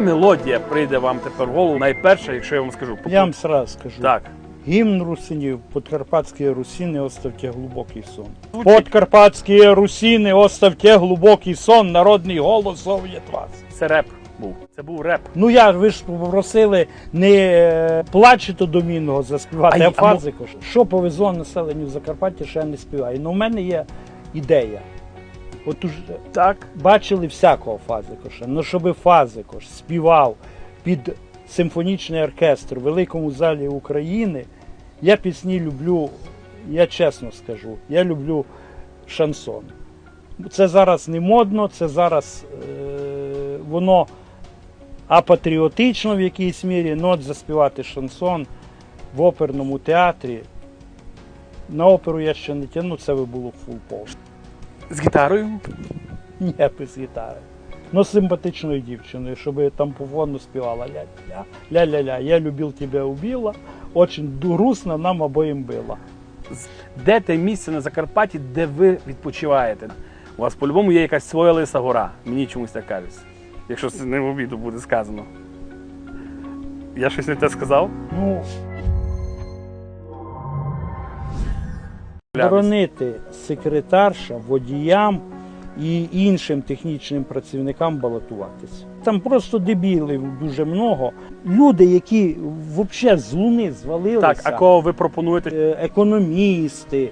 яка мелодія прийде вам тепер в голову найперша, якщо я вам скажу? Я вам сразу скажу. Так. Гімн русинів, подкарпатські русини, оставте глибокий сон. Подкарпатські русини, оставте глибокий сон, народний голос совєт вас. Це реп був. Це був реп. Ну я ви ж попросили не е, плачето до мінного заспівати, А а, а. Що повезло населенню Закарпаття, що я не співаю. Ну, у мене є ідея. От Так. бачили всякого фазикоша. Ну, щоб фазикош співав під симфонічний оркестр в великому залі України, я пісні люблю, я чесно скажу, я люблю шансон. Це зараз не модно, це зараз е, воно апатріотично в якійсь мірі, але от заспівати шансон в оперному театрі. На оперу я ще не тягну, це би було фул пол. З гітарою. Ні, без гітари. Ну, з симпатичною дівчиною, щоб там по фону співала ля-ля, ля-ля-ля, я любив тебе убила, очень грустно нам обоїм було. Де те місце на Закарпатті, де ви відпочиваєте? У вас по-любому є якась своя лиса гора. Мені чомусь так кажеться. Якщо це не в обіду буде сказано. Я щось не те сказав? Ну, боронити секретаршам, водіям і іншим технічним працівникам балотуватися. Там просто дебілів дуже много. Люди, які взагалі з луни звалилися. Так, а кого ви пропонуєте? е, економісти,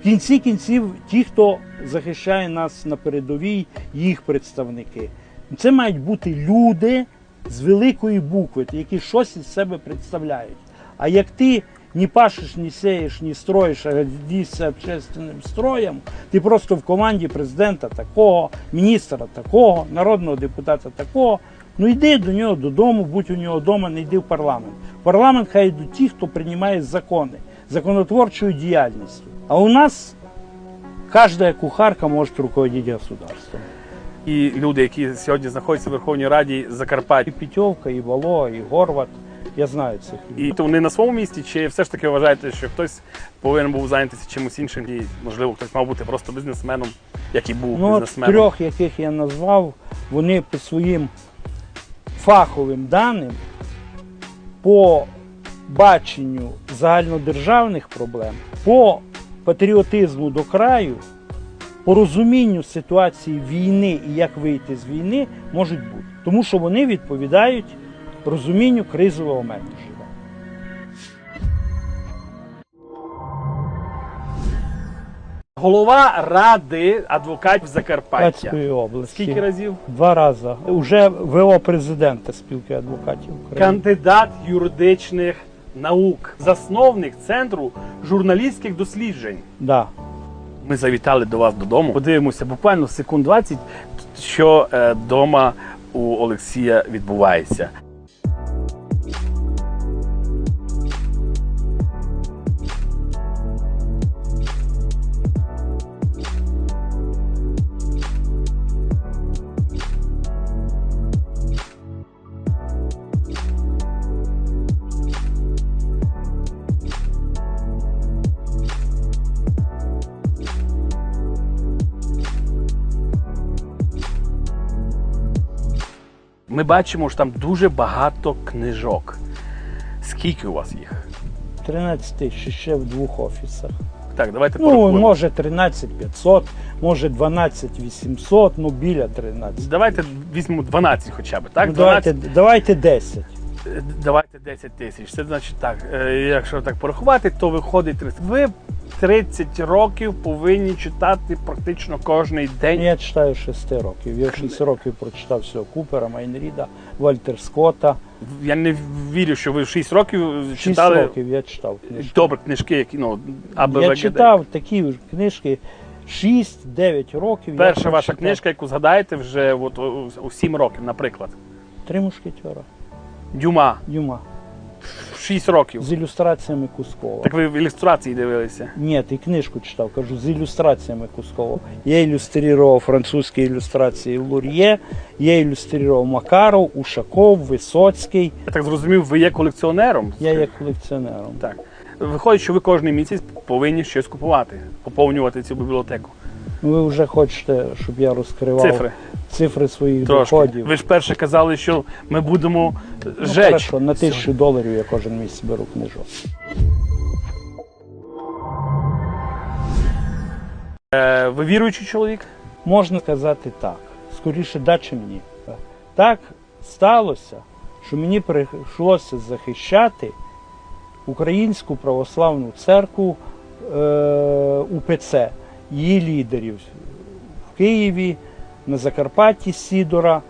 в кінці кінців ті, хто захищає нас на передовій, їх представники. Це мають бути люди з великої букви, які щось із себе представляють. А як ти ні пашеш, ні сеєш, ні строїш, а дійся общественним строєм, ти просто в команді президента такого, міністра такого, народного депутата такого. Ну йди до нього додому, будь у нього вдома, не йди в парламент. В парламент хай йдуть ті, хто приймає закони, законотворчою діяльністю. А у нас кожна кухарка може руководити государством. І люди, які сьогодні знаходяться в Верховній Раді Закарпаття. І. Пітьовка, і Вало, і Горват. Я знаю цих людей. І то вони на своєму місці, чи все ж таки вважаєте, що хтось повинен був зайнятися чимось іншим, і можливо хтось мав бути просто бізнесменом, як і був Ну, от бізнесменом. трьох, яких я назвав, вони по своїм фаховим даним, по баченню загальнодержавних проблем, по патріотизму до краю, по розумінню ситуації війни і як вийти з війни, можуть бути. Тому що вони відповідають розумінню кризового менеджера. Голова ради адвокатів Закарпаття. Кацької області. Скільки разів? Два рази. Уже ВО президента спілки адвокатів України. Кандидат юридичних наук, засновник центру журналістських досліджень. Да. Ми завітали до вас додому. Подивимося буквально секунд 20, що вдома у Олексія відбувається. Ми бачимо, що там дуже багато книжок. Скільки у вас їх? 13 тисяч ще в двох офісах. Так, давайте Ну, порахуємо. може 13 500, може 12 800, ну біля 13. Давайте візьмемо 12 хоча б, так? ну, давайте, 12, давайте 10. е, давайте 10 тисяч. Це значить так, е, якщо так порахувати, то виходить 30. Ви 30 років повинні читати практично кожен день. Я читаю 6 років. Я 6 років прочитав всього Купера, Майнріда, Вальтер Скотта. Я не вірю, що ви 6 років читали. 6 років я читав книжки. добре книжки, які ну, аби Я читав такі книжки 6-9 років. Перша я ваша книжка, яку згадаєте вже от, у, у 7 років, наприклад. Три мушкетера. Дюма, Дюма. 6 років. З ілюстраціями Кускова. Так ви в ілюстрації дивилися. Ні, ти книжку читав, кажу, з ілюстраціями Кускова. Я ілюстрував французькі ілюстрації Лур'є, я ілюстрував Макаров, Ушаков, Висоцький. Я так зрозумів, ви є колекціонером. Я є колекціонером. Так. Виходить, що ви кожен місяць повинні щось купувати, поповнювати цю бібліотеку. Ну, Ви вже хочете, щоб я розкривав Цифри. цифри своїх Трошки. доходів. Ви ж перше казали, що ми будемо Ну, жечь. хорошо, на тисячу доларів я кожен місяць беру книжок. Е, Ви віруючий чоловік? Можна сказати так. Скоріше да чи ні. Так сталося, що мені прийшлося захищати Українську православну церкву е, УПЦ, її лідерів в Києві, на Закарпатті Сідора.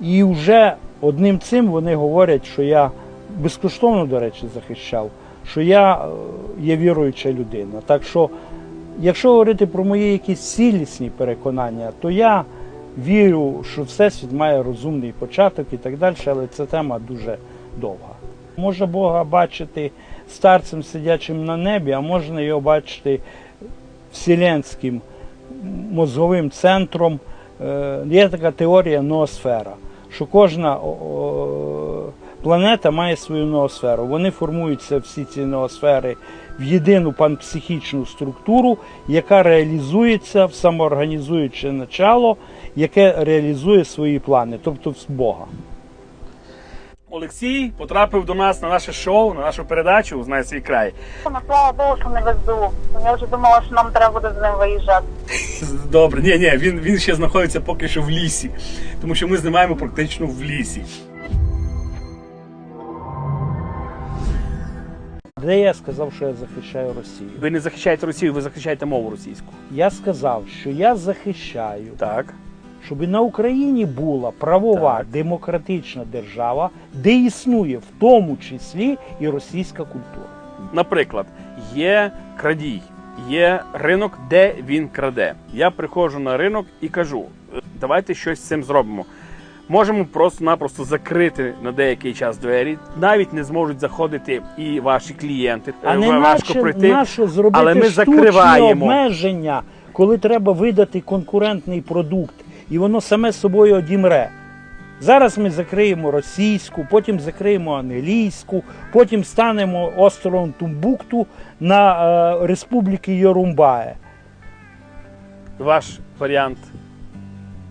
І вже одним цим вони говорять, що я безкоштовно, до речі, захищав, що я е, є віруюча людина. Так що Якщо говорити про мої якісь цілісні переконання, то я вірю, що Всесвіт має розумний початок і так далі, але ця тема дуже довга. Можна Бога бачити старцем сидячим на небі, а можна його бачити вселенським мозговим центром. Е, Є така теорія ноосфера, що кожна планета має свою ноосферу. Вони формуються всі ці ноосфери в єдину панпсихічну структуру, яка реалізується в самоорганізуюче начало, яке реалізує свої плани, тобто в Бога. Олексій потрапив до нас на наше шоу, на нашу передачу Знай свій край. Ну, слава Богу, що не везу. Я вже думала, що нам треба буде з ним виїжджати. Добре, ні, ні, він, він ще знаходиться поки що в лісі, тому що ми знімаємо практично в лісі. Де я сказав, що я захищаю Росію? Ви не захищаєте Росію, ви захищаєте мову російську. Я сказав, що я захищаю, Так. Щоб на Україні була правова Так. демократична держава, де існує в тому числі і російська культура. Наприклад, є крадій, є ринок, де він краде. Я приходжу на ринок і кажу: «Е, давайте щось з цим зробимо. Можемо просто-напросто закрити на деякий час двері, навіть не зможуть заходити і ваші клієнти. А Е, не важко наче, прийти. нащо зробити але ми закриваємо. обмеження, коли треба видати конкурентний продукт, і воно саме собою одімре. Зараз ми закриємо російську, потім закриємо англійську, потім станемо островом Тумбукту на е, республіки Йорумбає. Ваш варіант.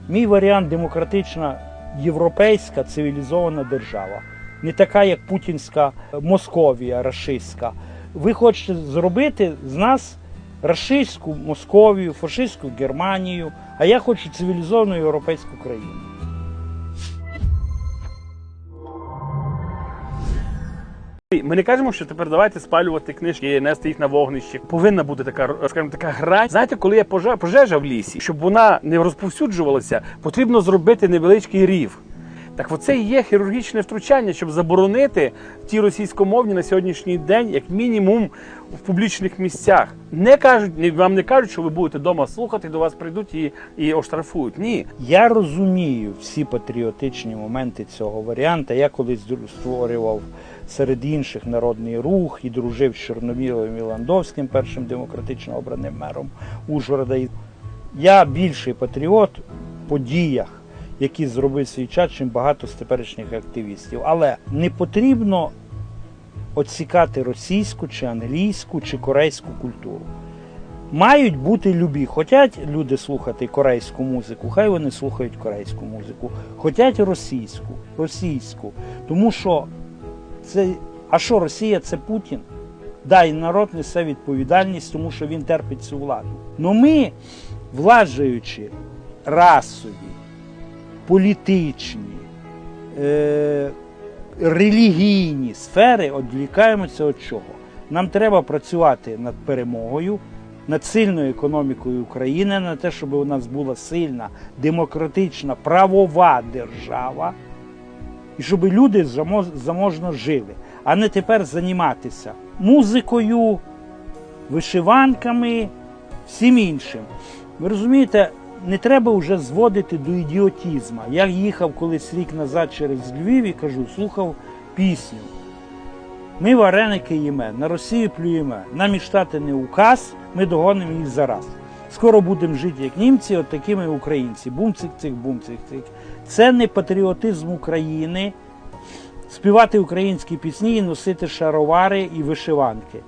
Мій варіант демократична європейська цивілізована держава, не така, як путінська Московія, рашистська. Ви хочете зробити з нас рашистську Московію, фашистську Германію, а я хочу цивілізовану європейську країну. Ми не кажемо, що тепер давайте спалювати книжки, і нести їх на вогнище. Повинна бути така, скажімо, така гра. Знаєте, коли є пожежа, в лісі, щоб вона не розповсюджувалася, потрібно зробити невеличкий рів. Так оце і є хірургічне втручання, щоб заборонити ті російськомовні на сьогоднішній день, як мінімум, в публічних місцях. Не кажуть, вам не кажуть, що ви будете вдома слухати, до вас прийдуть і, і оштрафують. Ні. Я розумію всі патріотичні моменти цього варіанта. Я колись створював серед інших народний рух і дружив з Чорноміловим і першим демократично обраним мером Ужгорода. Я більший патріот в подіях, які зробив свій час, чим багато з теперішніх активістів. Але не потрібно оцікати російську, чи англійську, чи корейську культуру. Мають бути любі. Хотять люди слухати корейську музику, хай вони слухають корейську музику. Хотять російську, російську. Тому що це. А що Росія це Путін? Да, і народ несе відповідальність, тому що він терпить цю владу. Но ми, владжуючи расові, політичні, е, релігійні сфери, відвлікаємося від чого? Нам треба працювати над перемогою, над сильною економікою України, на те, щоб у нас була сильна, демократична, правова держава, і щоб люди замо- заможно жили, а не тепер займатися музикою, вишиванками, всім іншим. Ви розумієте, не треба вже зводити до ідіотізму. Я їхав колись рік назад через Львів і кажу, слухав пісню. Ми вареники їме, на Росію плюємо. Нам і штати не указ, ми догонимо їх зараз. Скоро будемо жити як німці, от такими українці. Бумцик цих, бумцик цих. Це не патріотизм України. Співати українські пісні і носити шаровари і вишиванки.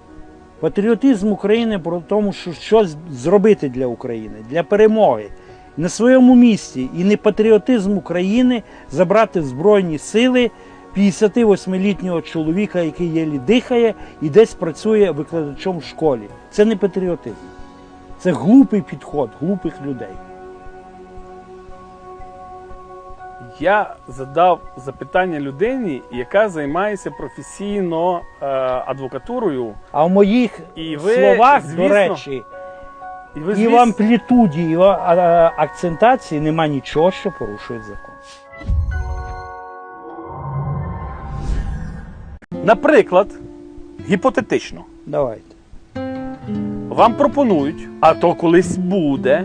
Патріотизм України про тому, що щось зробити для України, для перемоги. На своєму місці і не патріотизм України забрати в Збройні сили 58-літнього чоловіка, який єлі дихає і десь працює викладачом в школі. Це не патріотизм. Це глупий підход глупих людей. Я задав запитання людині, яка займається професійно е, адвокатурою. А в моїх І ви, словах, звісно, до речі, І ви, і звіс- в амплітуді, і в а- а- акцентації нема нічого, що порушує закон. Наприклад, гіпотетично, Давайте. вам пропонують, а то колись буде,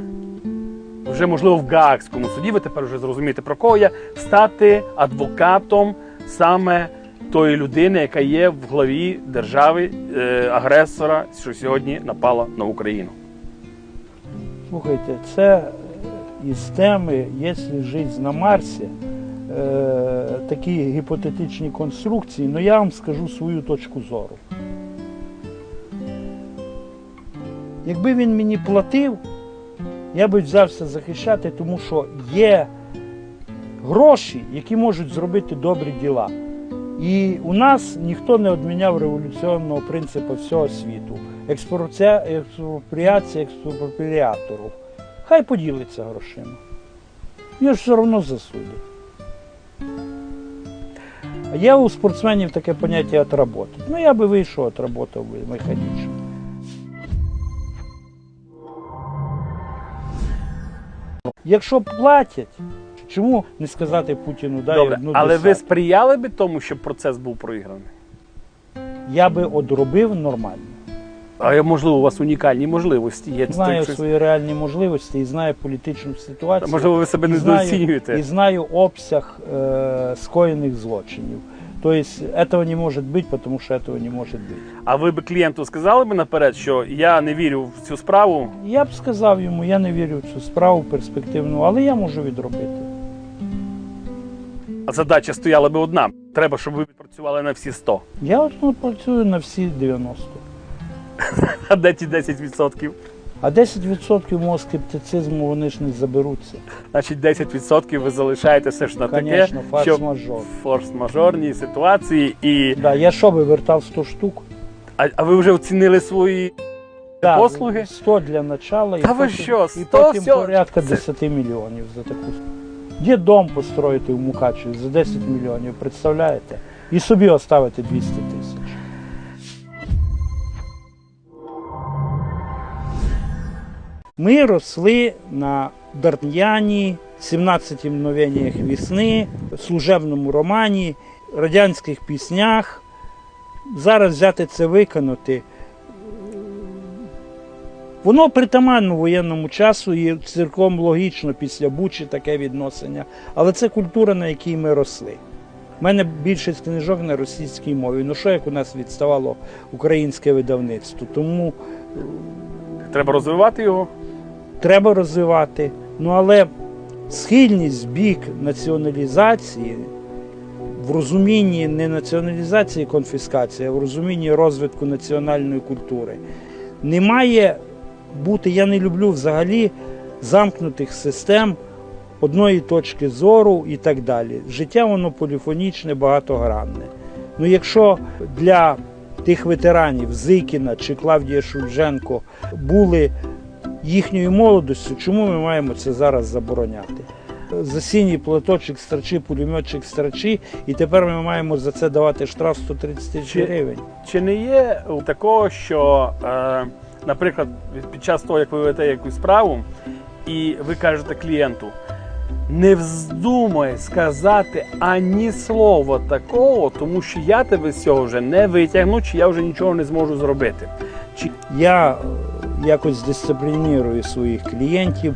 вже можливо в Гаагському суді, ви тепер вже зрозумієте про кого я, стати адвокатом саме тої людини, яка є в главі держави е, агресора, що сьогодні напала на Україну. Слухайте, це із теми «Якщо жити на Марсі, е, такі гіпотетичні конструкції, але я вам скажу свою точку зору. Якби він мені платив, я би взявся захищати, тому що є гроші, які можуть зробити добрі діла. І у нас ніхто не відміняв революційного принципу всього світу. Експропріація, експропріатору. Хай поділиться грошима. Його ж все одно засудять. Є у спортсменів таке поняття отработати. Ну я би вийшов, отработав би механічно. Якщо платять, чому не сказати Путіну дай Добре, одну але ви сприяли би тому, щоб процес був проіграний? Я би одробив нормально. А можливо, у вас унікальні можливості є. Знаю щось- свої реальні можливості і знаю політичну ситуацію. Можливо, ви себе не недооцінюєте. і знаю обсяг е, скоєних злочинів. Тобто, этого не може бути, тому що этого не може бути. А ви б клієнту сказали б наперед, що я не вірю в цю справу. Я б сказав йому, я не вірю в цю справу перспективну, але я можу відробити. А задача стояла би одна. Треба, щоб ви працювали на всі 100. Я от ну, працюю на всі 90. А де ті 10%? А 10% мого скептицизму вони ж не заберуться. Значить, 10% ви залишаєте все ж на таке, що форс-мажор. в форс-мажорній ситуації. І... Да, я що би вертав 100 штук? А, а ви вже оцінили свої. Да, Послуги? 100 для начала, Та і ви потім, що, і 100 потім всього? порядка Це- 10 мільйонів за таку. Де дом построїти в Мукачеві за 10 мільйонів, представляєте? І собі оставити 200 тисяч. Ми росли на Д'Артаньяні, 17 мгновеннях весни, служебному романі, радянських піснях. Зараз взяти це виконати. Воно притаманно воєнному часу і цілком логічно після Бучі таке відношення. Але це культура, на якій ми росли. У мене більшість книжок на російській мові. Ну що як у нас відставало українське видавництво? Тому Треба розвивати його. Треба розвивати. Ну але схильність бік націоналізації в розумінні не націоналізації конфіскації, а в розумінні розвитку національної культури. Не має бути, я не люблю взагалі замкнутих систем одної точки зору і так далі. Життя воно поліфонічне, багатогранне. Ну якщо для тих ветеранів Зикіна чи Клавдія Шульженко були їхньою молодостю, чому ми маємо це зараз забороняти? Засінній платочок страчи, пулеметчик страчи, і тепер ми маємо за це давати штраф 130 тисяч гривень. Чи не є такого, що, е, наприклад, під час того, як ви ведете якусь справу, і ви кажете клієнту, не вздумай сказати ані слова такого, тому що я тебе з цього вже не витягну, чи я вже нічого не зможу зробити. Чи Я якось дисциплінірую своїх клієнтів.